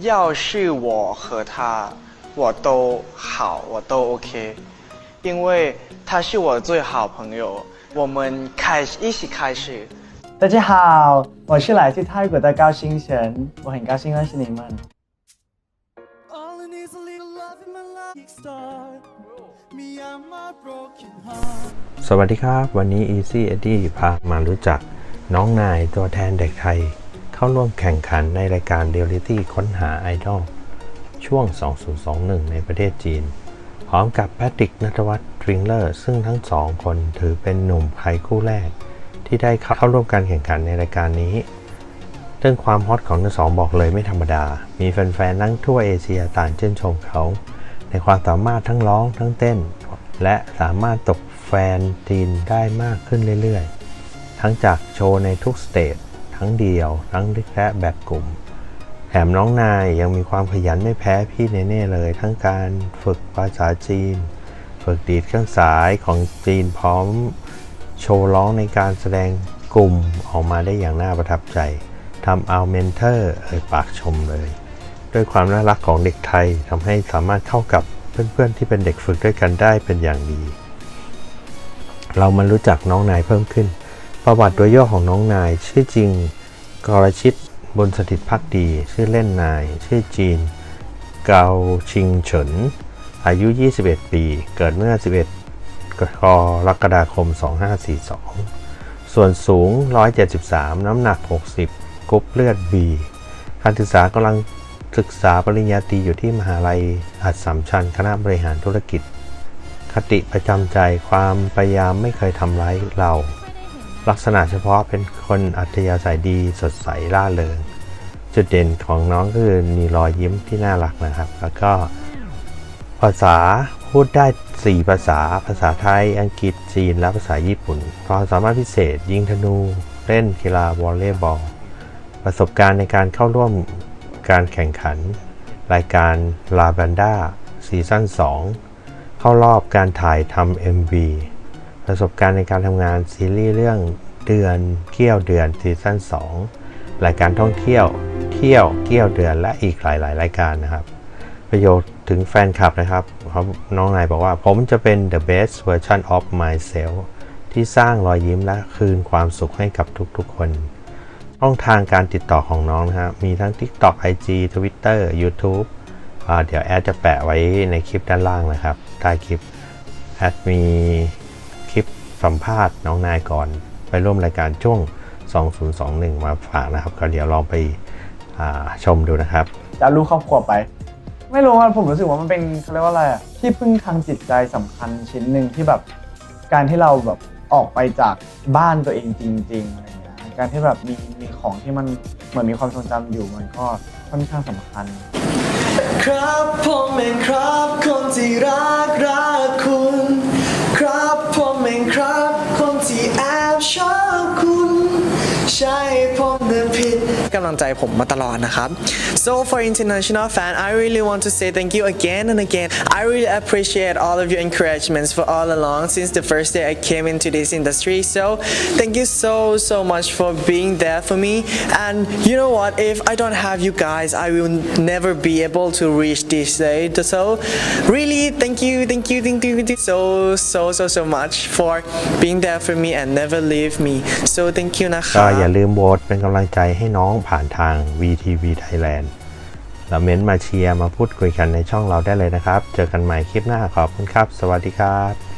要是我和他，我都好，我都 OK，因为他是我最好朋友，我们开始一起开始。大家好，我是来自泰国的高星辰，我很高兴认识你们。 All I need is a little love in my life. Start me and my broken heart. สวัสดีครับ วันนี้ Easy Eddie พามารู้จักน้องนายตัวแทนเด็กไทย เข้าร่วมแข่งขันในรายการเรียลิตี้ค้นหาไอดอลช่วง 2021 ในประเทศจีน พร้อมกับแพทริกนัทวัฒน์ทริงเลอร์ซึ่งทั้งสองคนถือเป็นหนุ่มไทยคู่แรก ที่ได้เข้าร่วมการแข่งขันในรายการนี้ เรื่องความฮอตของทั้งสองบอกเลยไม่ธรรมดา มีแฟนๆทั้งทั่วเอเชียต่างชื่นชมเขา ในความสามารถทั้งร้องทั้งเต้น และสามารถตกแฟนจีนได้มากขึ้นเรื่อยๆ ทั้งจากโชว์ในทุกสเตจ ทั้งเดียว ทั้งและแบบกลุ่ม แถมน้องนายยังมีความขยันไม่แพ้พี่เนเน่เลย ทั้งการฝึกภาษาจีน ฝึกดีดเครื่องสายของจีนพร้อมโชว์ร้องในการแสดงกลุ่มออกมาได้อย่างน่าประทับใจทำเอาเมนเทอร์เอ่ยปากชมเลย ด้วยความน่ารักของเด็กไทยทำให้สามารถเข้ากับเพื่อนๆที่เป็นเด็กฝึกด้วยกันได้เป็นอย่างดี เรามารู้จักน้องนายเพิ่มขึ้น ประวัติตัวย่อของน้องนาย ชื่อจริง กรชิตบนสถิตพักดี ชื่อเล่นนาย ชื่อจีน เกาชิงเฉิน อายุ 21 ปี เกิดเมื่อ 11กรกฎาคม 2542 ส่วนสูง 173 น้ำหนัก 60 กรุ๊ปเลือด B การศึกษากำลังศึกษาปริญญาตรีอยู่ที่มหาลัยอัสสัมชัญคณะบริหารธุรกิจ คติประจำใจความพยายามไม่เคยทำร้ายเรา ลักษณะเฉพาะเป็นคนอัธยาศัยดีสดใสร่าเริง จุดเด่นของน้องคือมีรอยยิ้มที่น่ารักนะครับ แล้วก็ภาษาพูดได้ 4 ภาษา ภาษาไทย อังกฤษ จีน และภาษาญี่ปุ่น ความสามารถพิเศษ ยิงธนู เล่นกีฬาวอลเลย์บอล ประสบการณ์ในการเข้าร่วมการแข่งขัน รายการลา v ันด้าซีซั่น2 เข้ารอบการถ่ายทำ MV ประสบการณ์ในการทำงานซีรีส์เรื่องเดือนเกี้ยวเดือนซีซั่น2รายการท่องเที่ยวเที่ยวเกี้ยวเดือนและอีกหลาย ๆ รายการนะครับ ประโยชน์ถึงแฟนคลับนะครับเขาน้องนายบอกว่า ผมจะเป็น the best version of myself ที่สร้างรอยยิ้มและคืนความสุขให้กับทุก ๆ คนช่องทางการติดต่อของน้องนะฮะมีทั้ง TikTok IG Twitter YouTube เดี๋ยวแอดจะแปะไว้ในคลิปด้านล่างนะครับใต้คลิปแอดมี ลิปสัมภาษณ์น้องนายก่อน ไปร่วมรายการช่วง 2021 มาฝากนะครับก็เดี๋ยวลองไปชมดูนะครับ จะเอาลูกครอบครัวไป ไม่รู้ว่าผมรู้สึกว่ามันเป็นเขาเรียกว่าอะไรอะที่พึ่งทางจิตใจสำคัญชิ้นหนึ่งที่แบบการที่เราแบบออกไปจากบ้านตัวเองจริงๆอะไรเงี้ยการที่แบบมีมีของที่มันเหมือนมีความทรงจำอยู่มันก็ค่อนข้างสำคัญ ครับผมเองครับคนที่รักรักคุณ ำลังใจผมมาตลอดนะครับ so for international fan I really want to say thank you again and again I really appreciate all of your encouragements for all along since the first day I came into this industry so thank you so so much for being there for me and you know what if I don't have you guys I will never be able to reach this day so really thank you thank you thank you thank you so so so so much for being there for me and never leave me so thank you นะค ก็ รับ อย่าลืมโหวตเป็นกำลังใจให้น้องผ่าน านทาง VTV Thailand เราเม้นต์มาเชียร์มาพูดคุยกันในช่องเราได้เลยนะครับ เจอกันใหม่คลิปหน้าขอบคุณครับ สวัสดีครับ